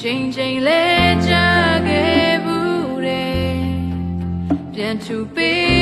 ချိန်ချိန်လဲကြခဲ့ဘူးတဲ့ပြန်သူပေးဖို့လူ